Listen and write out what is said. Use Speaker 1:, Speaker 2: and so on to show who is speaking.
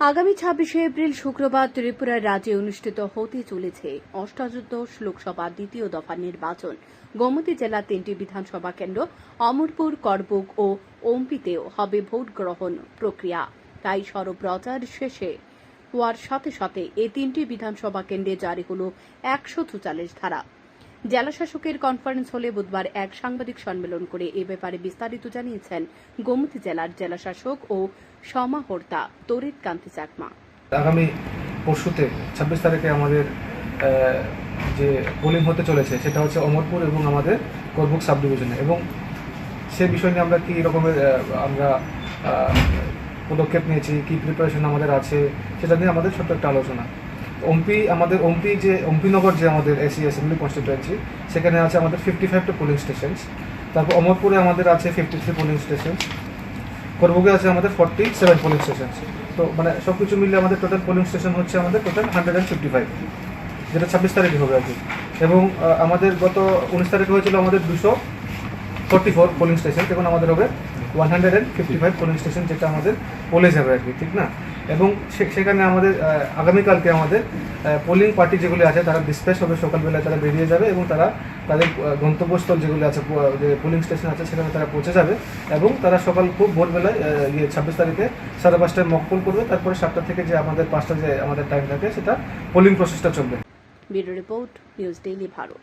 Speaker 1: আগামী ছাব্বিশে এপ্রিল শুক্রবার ত্রিপুরার রাজ্যে অনুষ্ঠিত হতে চলেছে অষ্টাদশ লোকসভা দ্বিতীয় দফা নির্বাচন। গোমতী জেলার তিনটি বিধানসভা কেন্দ্র অমরপুর, করবুক ও ওমপিতেও হবে ভোট গ্রহণ প্রক্রিয়া। তাই সরপ্রচার শেষে হওয়ার সাথে সাথে এই তিনটি বিধানসভা কেন্দ্রে জারি হল একশো ধারা। জেলা শাসকের কনফারেন্স হলে বুধবার এক সাংবাদিক সম্মেলন করে এ ব্যাপারে বিস্তারিত জানিয়েছেন গোমতী জেলার জেলা শাসক ও সমাহর্তা তরিত কান্তি চাকমা।
Speaker 2: আগামী পরশুতে ছাব্বিশ তারিখে আমাদের যে পোলিং হতে চলেছে, সেটা হচ্ছে অমরপুর এবং আমাদের করবুক সাব ডিভিশনে এবং সে বিষয় নিয়ে আমরা কী রকমের আমরা পদক্ষেপ নিয়েছি, কী প্রিপারেশন আমাদের আছে, সেটা নিয়ে আমাদের ছোট্ট একটা আলোচনা। ওমপি, আমাদের ওমপি যে, ওমপিনগর যে আমাদের এসি অ্যাসেম্বলি কনস্টিটুয়েন্সি সেখানে আছে আমাদের ফিফটি ফাইভটা পোলিং স্টেশনস তারপর অমরপুরে আমাদের আছে ফিফটি থ্রি পোলিং স্টেশনস করবুকে আছে আমাদের ফর্টি সেভেন পোলিং স্টেশন তো মানে সব কিছু মিলে আমাদের টোটাল পোলিং স্টেশন হচ্ছে আমাদের total hundred and fifty five যেটা ছাব্বিশ তারিখে হবে আর কি। এবং আমাদের গত উনিশ তারিখে হয়েছিল আমাদের দুশো ফোর্টি ফোর পোলিং স্টেশন এখন আমাদের হবে one hundred and fifty five polling station যেটা আমাদের পোলে যাবে আর কি, ঠিক না? এবং সেখানে আমাদের আগামীকালকে আমাদের পোলিং পার্টি যেগুলি আছে, তারা ডিসপ্যাচ হবে সকালবেলায়, তারা বেরিয়ে যাবে এবং তারা তাদের গন্তব্যস্থল যেগুলি আছে যে পোলিং স্টেশন আছে, সেখানে তারা পৌঁছে যাবে এবং তারা সকাল খুব ভোরবেলায় ইয়ে ছাব্বিশ তারিখে সাড়ে পাঁচটায় মকপুল করবে। তারপরে সাতটা থেকে যে আমাদের পাঁচটা যে আমাদের টাইম থাকে, সেটা পোলিং প্রসেসটা চলবে।
Speaker 1: Bureau report, news daily Bharat.